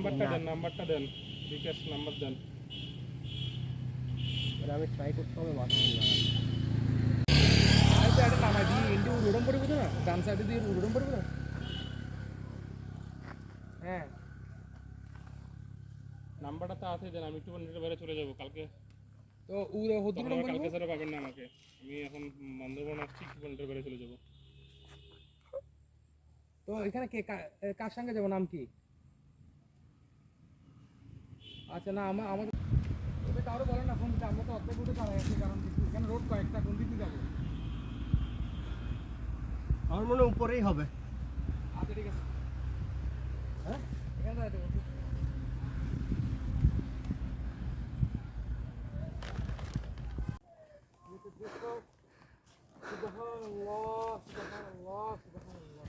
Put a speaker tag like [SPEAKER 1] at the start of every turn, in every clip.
[SPEAKER 1] নাম্বারটা দেন নাম্বারটা দেন বিকাশ নাম্বার দেন।
[SPEAKER 2] এবার আমি ট্রাই করতে হবে মাথা তো নামাই পড়ে না? ডান সাইডে দিয়ে হ্যাঁ।
[SPEAKER 1] নাম্বারটা তাড়াতাড়ি দেন আমি একটু নেটের বাইরে চলে যাব কালকে।
[SPEAKER 2] তো উ হদ্দুর
[SPEAKER 1] তখন
[SPEAKER 2] রোডম
[SPEAKER 1] আবার কালকে ছাড়া পাবেন না আমাকে। আমি এখন বান্দরবন আসছি একটু নেটের বাইরে চলে যাব।
[SPEAKER 2] তো এখানে কে কার সঙ্গে যাব? নাম কি? আচ্ছা না আমার আমাদের ওদের কারও বলে না ফোন আমরা তো অত দূরে দাঁড়াই আছি কারণ এখানে রোড কয়েকটা কোন দিকে যাব?
[SPEAKER 3] আমার মনে উপরেই হবে।
[SPEAKER 2] আচ্ছা ঠিক আছে। হ্যাঁ? এখানে দাঁড়াতে বলছি। সুবহানাল্লাহ সুবহানাল্লাহ সুবহানাল্লাহ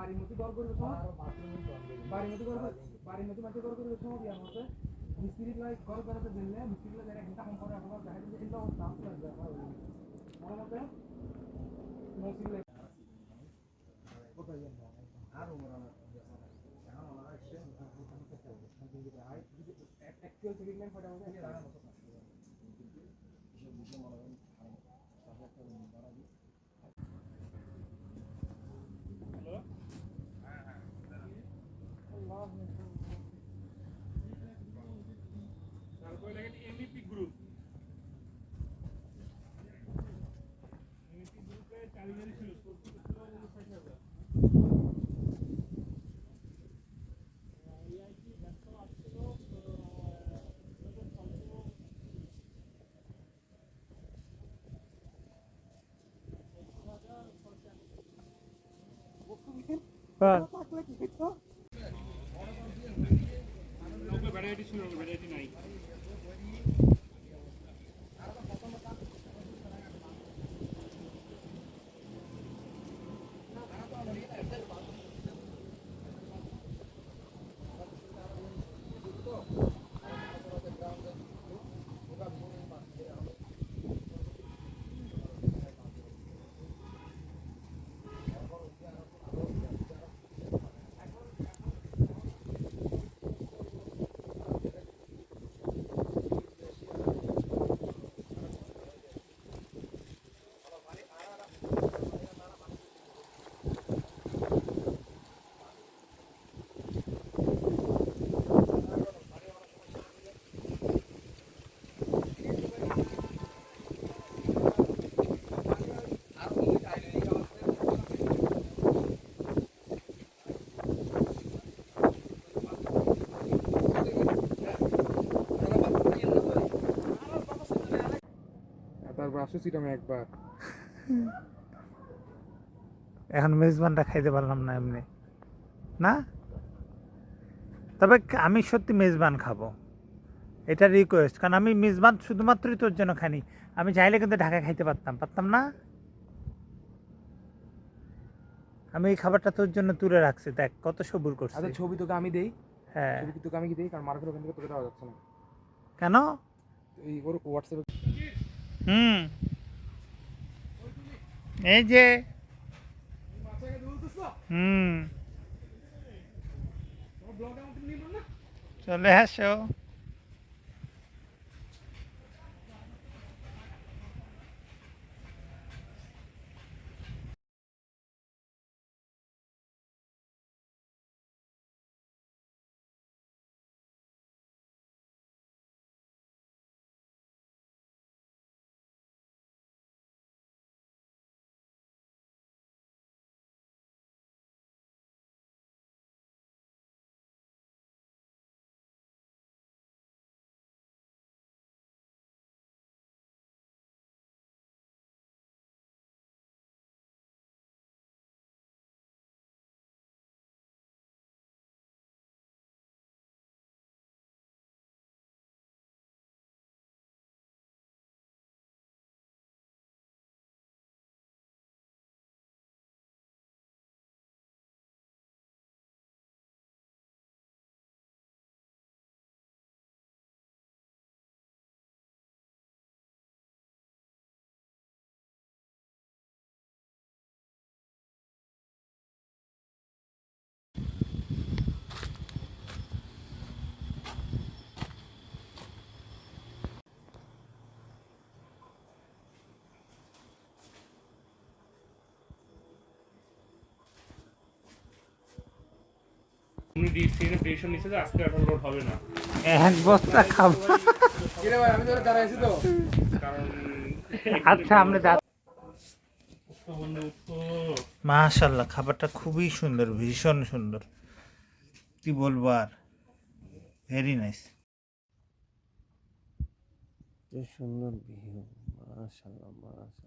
[SPEAKER 2] মনে আর বাড়ির মধ্যে গড় করবে সময় বাড়ির মধ্যে গড় বাড়ির মধ্যে মাঝে গড় করবে সময় বিয়ার মধ্যে মিস্ত্রি লাই গড় করাতে দিলে মিস্ত্রি লাই একটা ঘণ্টা কম করে আবার দেখা যাচ্ছে এগুলো দাম লাগবে আমার মনে মতে মিস্ত্রি লাই অ্যাকচুয়াল ট্রিটমেন্ট ফটো আমাদের জানা মতো
[SPEAKER 1] তারপরে ভ্যারাইটি ছিল ভ্যারাইটি নাই
[SPEAKER 2] আসছি আমি একবার।
[SPEAKER 4] এখন মেজবানটা খাইতে পারলাম না এমনি। না? তবে আমি সত্যি মেজবান খাব। এটা রিকোয়েস্ট কারণ আমি মেজবান শুধুমাত্রই তোর জন্য খাইনি। আমি চাইলে কিন্তু ঢাকা খাইতে পারতাম পারতাম না? আমি এই খাবারটা তোর জন্য তুলে রাখছি দেখ কত সবুর করছি।
[SPEAKER 2] আচ্ছা ছবি তোকে আমি দেই?
[SPEAKER 4] হ্যাঁ।
[SPEAKER 2] ছবি তোকে আমি কি দেই? কারণ মার্কেট ওখান থেকে তোকে দেওয়া যাচ্ছে না।
[SPEAKER 4] কেন?
[SPEAKER 2] এই ওর হোয়াটসঅ্যাপে
[SPEAKER 4] হুম। এই যে। হুম। চলে আসো।
[SPEAKER 1] উনি নিচ্ছে যে আজকে এখন লোড হবে না।
[SPEAKER 4] এক বস্তা খাব।
[SPEAKER 2] আমি দাঁড়াইছি তো।
[SPEAKER 1] কারণ
[SPEAKER 4] আচ্ছা আমরা মাশাল্লাহ খাবারটা খুবই সুন্দর ভীষণ সুন্দর। কি বলব আর? ভেরি নাইস
[SPEAKER 3] সুন্দর ভিউ মাশাআল্লাহ মাশাআল্লাহ এত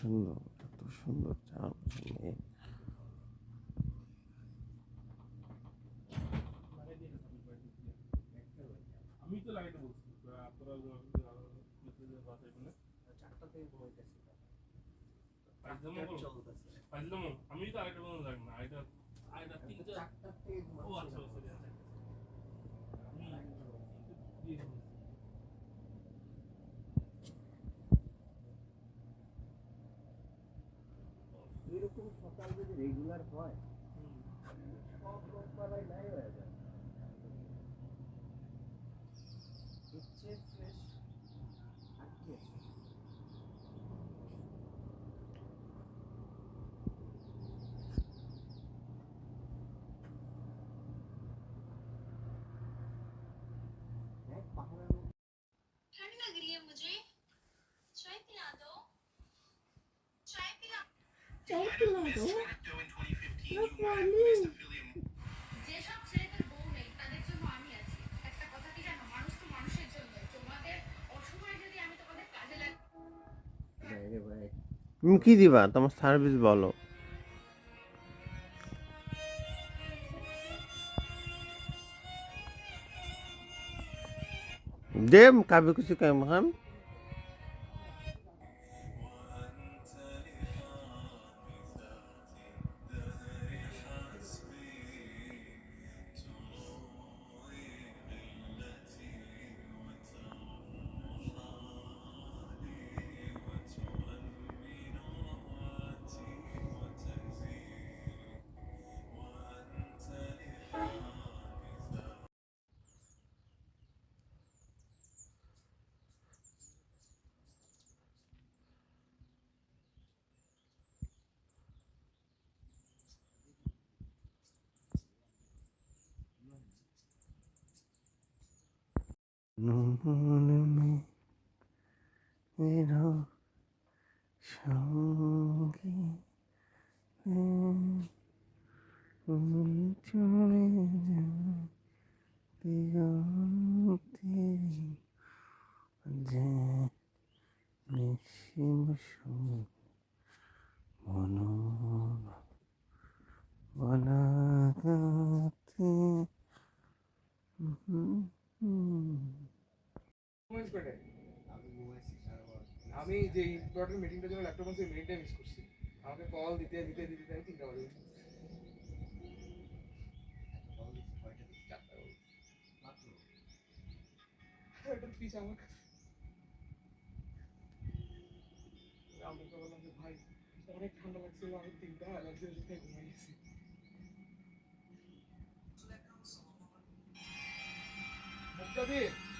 [SPEAKER 3] সুন্দর এত সুন্দর চারপাশে মেঘ
[SPEAKER 1] আমি তো লাগাইতে বলছি আপনারা আমি তো আরেকটা বন্ধু না আরেকটা আরেকটা তিনটা ও আচ্ছা আচ্ছা
[SPEAKER 5] मुझे चाय पिला दो।
[SPEAKER 3] তুমি কি দিবা তোমার সার্ভিস বলো। দে কাবি কিছু কাম সঙ্গী চলে যাও দিগন্তে যে সুর মন বনাগাতে
[SPEAKER 2] করে আমি যে ইম্পর্টেন্ট মিটিংটার জন্য ল্যাপটপ আছে মিটিংটা মিস করছি। আমাকে কল দিতে দিতে দিতে আমি। আমার কাছে। আমি তো বললাম যে ভাই অনেক ঠান্ডা লাগছিল আমি তিনটা অ্যালার্জি ওষুধ গেছি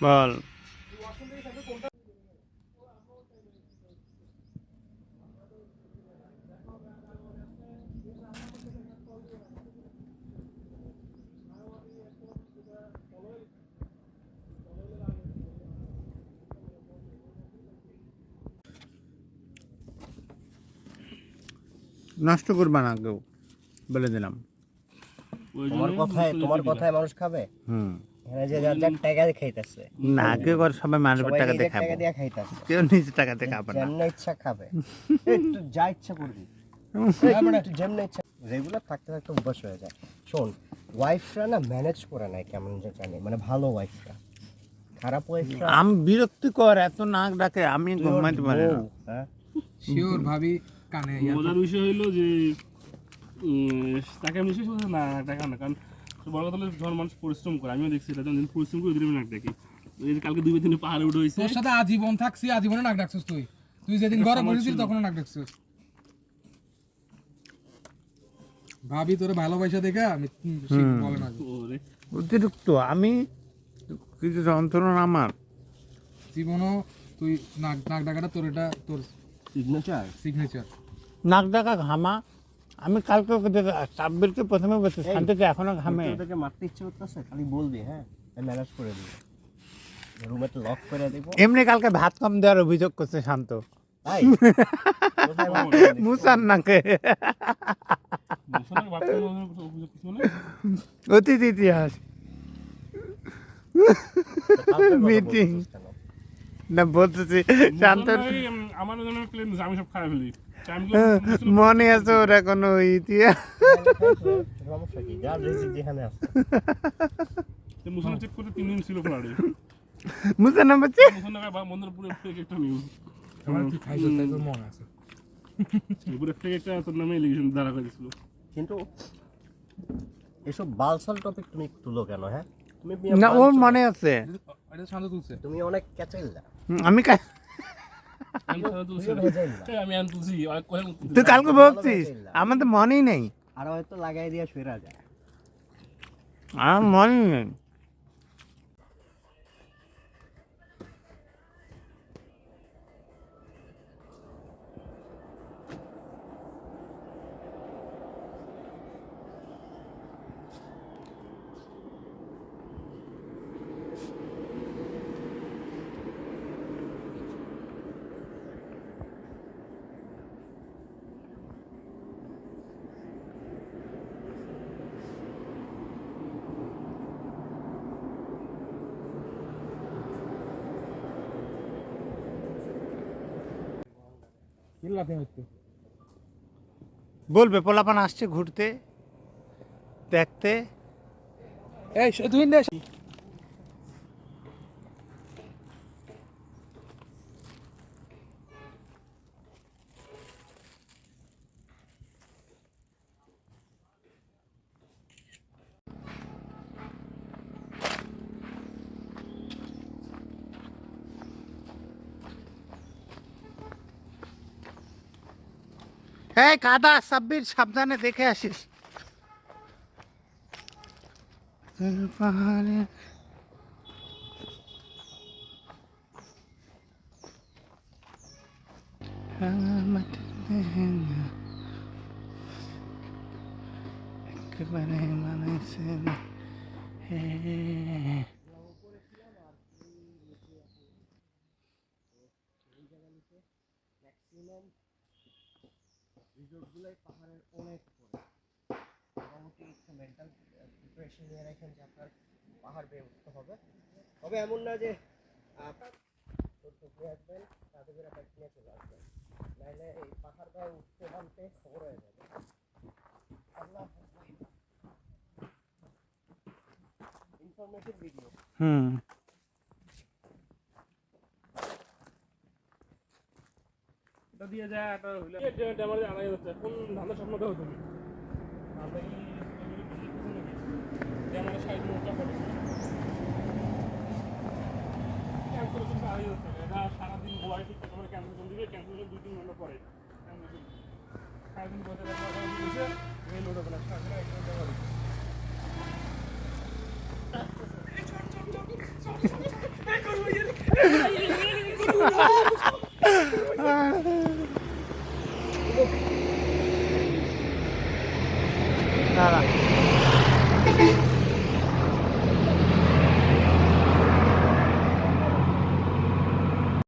[SPEAKER 3] বল। নষ্ট করবা না কেউ বলে দিলাম।
[SPEAKER 6] তোমার কথায় তোমার কথায় মানুষ খাবে?
[SPEAKER 3] হুম।
[SPEAKER 6] এখানে যে যার যার টাকা দিয়ে খাইতেছে।
[SPEAKER 4] না কেউ করে সবাই মানুষের
[SPEAKER 6] সবাই
[SPEAKER 4] টাকাতে
[SPEAKER 6] নিজের
[SPEAKER 4] খাব।
[SPEAKER 6] টাকা দিয়ে খাইতেছে।
[SPEAKER 4] কেউ নিজের টাকাতে খাবে না।
[SPEAKER 6] ইচ্ছা খাবে। যা ইচ্ছা করবি। যেমন ইচ্ছা রেগুলার থাকতে থাকতে অভ্যাস হয়ে যায়। শোন ওয়াইফরা না ম্যানেজ করে নেয় কেমন যে জানে। মানে ভালো ওয়াইফরা খারাপ ওয়াইফরা
[SPEAKER 4] আমি বিরক্তিকর এত নাক ডাকে আমি ঘুমাইতে পারি না।
[SPEAKER 6] হ্যাঁ?
[SPEAKER 2] শিওর ভাবি কানে
[SPEAKER 1] মজার বিষয় হলো যে না টাকা না কারণ বড় কথা হলো যখন মানুষ পরিশ্রম করে আমিও দেখছি এটা যখন পরিশ্রম করে ওদের নাক দেখি। কালকে দুই পাহাড়ে উঠে হয়েছে
[SPEAKER 2] তোর সাথে আজীবন থাকছি আজীবনে নাক ডাকছিস তুই। তুই যেদিন ঘরে
[SPEAKER 1] সময়
[SPEAKER 2] বসেছিস তখন নাক ডাকছিস। ভাবি তোরে ভালোবাসা দেখে আমি বলে না
[SPEAKER 1] ওরে।
[SPEAKER 4] অতিরিক্ত আমি কিছু যন্ত্রণা আমার।
[SPEAKER 2] জীবনও তুই নাক নাক ডাকাটা তোর এটা তোর
[SPEAKER 6] সিগনেচার
[SPEAKER 2] সিগনেচার
[SPEAKER 4] নাক ডাকা ঘামা। আমি কালকে সাব্বিরকে প্রথমে বলছি শান্তিতে এখনও ঘামে।
[SPEAKER 6] তোকে মারতে ইচ্ছে করতেছে খালি বলবি হ্যাঁ? ম্যানেজ করে দিব। রুমে লক করে দিব।
[SPEAKER 4] এমনি কালকে ভাত কম দেওয়ার অভিযোগ করছে শান্ত? মুসার নাকে। অতীত ইতিহাস।
[SPEAKER 6] তো কেন?
[SPEAKER 4] না বলতেছি শান্ত
[SPEAKER 1] আমার জন্য আমি সব খারাপ ফেলি
[SPEAKER 4] মনে আছে ওর এখনও ইতিহাস
[SPEAKER 1] মুসলমান চেক করতে তিন দিন ছিল ফ্লাডে পুরো ফেক একটা নিউজ
[SPEAKER 2] আমার তুই খাইছিস তাই তোর মনে আছে
[SPEAKER 1] পুরো ফেক একটা তোর নামে দাঁড়া করে দিছিল
[SPEAKER 6] কিন্তু এসব বালসাল টপিক তুমি তুলো কেন হ্যাঁ? তুমি
[SPEAKER 4] না ওর মনে আছে।
[SPEAKER 2] এটা শান্ত তুলছে।
[SPEAKER 6] তুমি অনেক ক্যাচাইলা
[SPEAKER 4] হুম, আমি তুই কালকে বলছিস আমার তো মনেই নেই।
[SPEAKER 6] আর হয়তো লাগাই দিয়া ফেরা যায়।
[SPEAKER 4] আমার মনেই নেই। বলবে পোলাপান আসছে ঘুরতে দেখতে।
[SPEAKER 2] এই তুই
[SPEAKER 4] এই কাদা সাব্বির সাবধানে দেখে আসিস। পাহাড়ে। একেবারে মানুষে না।
[SPEAKER 6] অনেক মোটামুটি একটু মেন্টাল প্রিপারেশন নিয়ে রাখেন যে আপনার পাহাড় বেয়ে উঠতে হবে। তবে এমন না যে আপনার ঘুরে আসবেন তাতে করে বাইক নিয়ে চলে আসবেন। নাহলে এই পাহাড় গায়ে উঠতে নামতে খবর হয়ে যাবে। আল্লাহ ইনফরমেটিভ ভিডিও
[SPEAKER 4] হুম।
[SPEAKER 1] দিয়ে যায় একটা হইল। আমার আড়াই যাচ্ছে কোন ধান্দা স্বপ্নটা হতো? না ধান্দা কি যে আমার সাইড মোটা পড়ে ক্যান্সেল কিন্তু আড়াই যাচ্ছে এটা সারাদিন গোয়ায় ঠিক করে ক্যান্সেল করে দিবে ক্যান্সেল দুই তিন ঘণ্টা পরে। সারাদিন বসে দেখা দিয়েছে রেল ওটা বলে সারাদিন এক ঘণ্টা পরে
[SPEAKER 4] দাঁড়া